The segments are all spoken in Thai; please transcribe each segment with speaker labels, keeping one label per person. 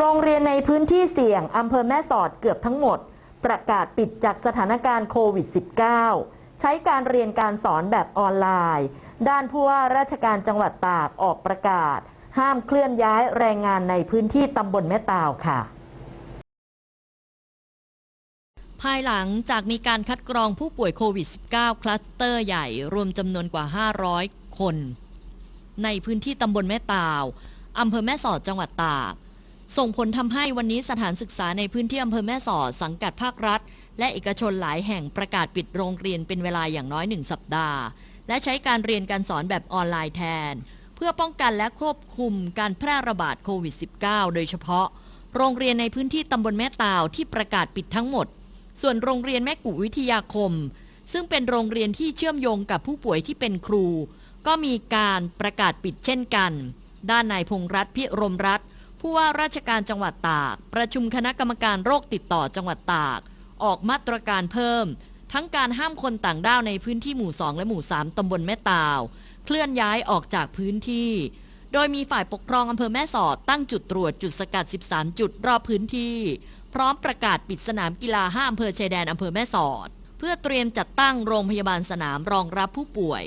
Speaker 1: โรงเรียนในพื้นที่เสี่ยงอำเภอแม่สอดเกือบทั้งหมด ประกาศปิดจากสถานการณ์โควิด -19 ใช้การเรียนการสอนแบบออนไลน์ ด้านผู้ว่าราชการจังหวัดตากออกประกาศ ห้ามเคลื่อนย้ายแรงงานในพื้นที่ตำบลแม่ตาวค่ะ
Speaker 2: ภายหลังจากมีการคัดกรองผู้ป่วยโควิด -19 คลัสเตอร์ใหญ่รวมจำนวนกว่า 500 คน ในพื้นที่ตำบลแม่ตาว อำเภอแม่สอดจังหวัดตาก ส่งผลทำให้วันนี้สถานศึกษาในพื้นที่อำเภอแม่สอดสังกัดภาครัฐ และเอกชนหลายแห่งประกาศปิดโรงเรียนเป็นเวลาอย่างน้อยหนึ่งสัปดาห์ และใช้การเรียนการสอนแบบออนไลน์แทน เพื่อป้องกันและควบคุมการแพร่ระบาดโควิด -19 โดยเฉพาะ โรงเรียนในพื้นที่ตำบลแม่ตาวที่ประกาศปิดทั้งหมด ส่วนโรงเรียนแม่กุวิทยาคม ซึ่งเป็นโรงเรียนที่เชื่อมโยงกับผู้ป่วยที่เป็นครู ก็มีการประกาศปิดเช่นกัน ด้านนายพงษ์รัตน์พิรมรัตน์ ผู้ว่าราชการจังหวัดตาก ประชุมคณะกรรมการโรคติดต่อจังหวัดตาก ออกมาตรการเพิ่ม ทั้งการห้ามคนต่างด้าวในพื้นที่หมู่ 2 และหมู่ 3 ตำบลแม่ตาว เคลื่อนย้ายออกจากพื้นที่ โดยมีฝ่ายปกครองอำเภอแม่สอดตั้งจุดตรวจจุดสกัด 13 จุดรอบพื้นที่ พร้อมประกาศปิดสนามกีฬา5อำเภอชายแดนอำเภอแม่สอด เพื่อเตรียมจัดตั้งโรงพยาบาลสนามรองรับผู้ป่วย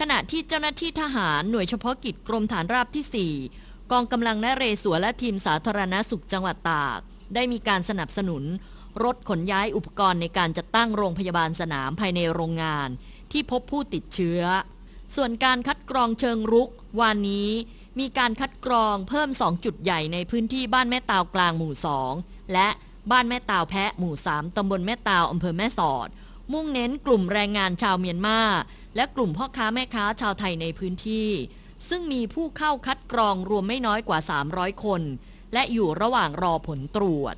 Speaker 2: ขณะที่เจ้าหน้าที่ทหารหน่วยเฉพาะกิจกรมฐานราบที่ 4 กองกำลังนเรศวรและทีมสาธารณสุขจังหวัดตาก ได้มีการสนับสนุน รถขนย้ายอุปกรณ์ในการจัดตั้งโรงพยาบาลสนามภายในโรงงาน ที่พบผู้ติดเชื้อ ส่วนการคัดกรองเชิงรุก วันนี้มีการคัดกรองเพิ่ม 2 จุดใหญ่ในพื้นที่บ้านแม่ตาวกลางหมู่ 2 และบ้านแม่ตาวแพะหมู่ 3 ตำบลแม่ตาวอำเภอแม่สอด มุ่งเน้นกลุ่มแรงงานชาวเมียนมา และกลุ่มพ่อค้าแม่ค้าชาวไทยในพื้นที่ ซึ่งมีผู้เข้าคัดกรองรวมไม่น้อยกว่า 300 คน และอยู่ระหว่างรอผลตรวจ